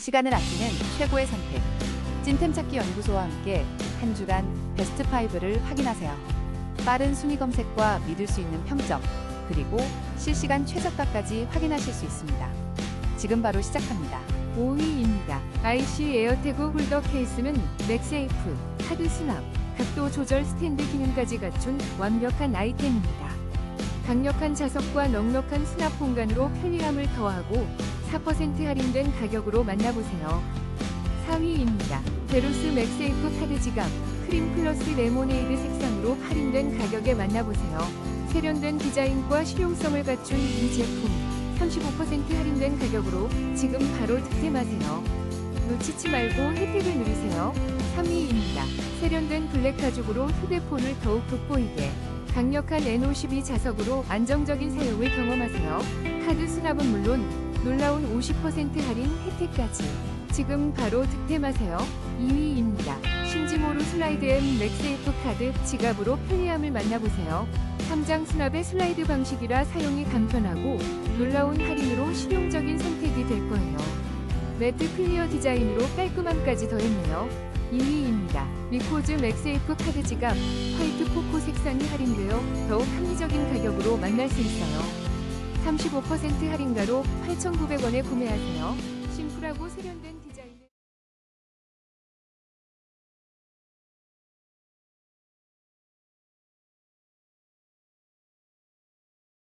시간을 아끼는 최고의 선택. 찐템 찾기 연구소와 함께 한 주간 베스트 5를 확인하세요. 빠른 순위 검색과 믿을 수 있는 평점, 그리고 실시간 최저가까지 확인하실 수 있습니다. 지금 바로 시작합니다. 5위입니다. IC 에어태그 홀더 케이스는 맥세이프, 카드 수납, 각도 조절 스탠드 기능까지 갖춘 완벽한 아이템입니다. 강력한 자석과 넉넉한 수납 공간으로 편리함을 더하고 4% 할인된 가격으로 만나보세요. 4위입니다. 베루스 맥세이프 카드 지갑, 크림 플러스 레모네이드 색상으로 할인된 가격에 만나보세요. 세련된 디자인과 실용성을 갖춘 이 제품 35% 할인된 가격으로 지금 바로 득템하세요. 놓치지 말고 혜택을 누리세요. 3위입니다. 세련된 블랙 가죽으로 휴대폰을 더욱 돋보이게 강력한 N52 자석으로 안정적인 사용을 경험하세요. 카드 수납은 물론 놀라운 50% 할인 혜택까지 지금 바로 득템하세요. 2위입니다. 신지모로 슬라이드 M 맥세이프 카드 지갑으로 편리함을 만나보세요. 3장 수납의 슬라이드 방식이라 사용이 간편하고 놀라운 할인으로 실용적인 선택이 될 거예요. 매트 클리어 디자인으로 깔끔함까지 더했네요. 2위입니다. 미코즈 맥세이프 카드 지갑 화이트 코코 색상이 할인되어 더욱 합리적인 가격으로 만날 수 있어요. 35% 할인가로 8,900원에 구매하세요. 심플하고 세련된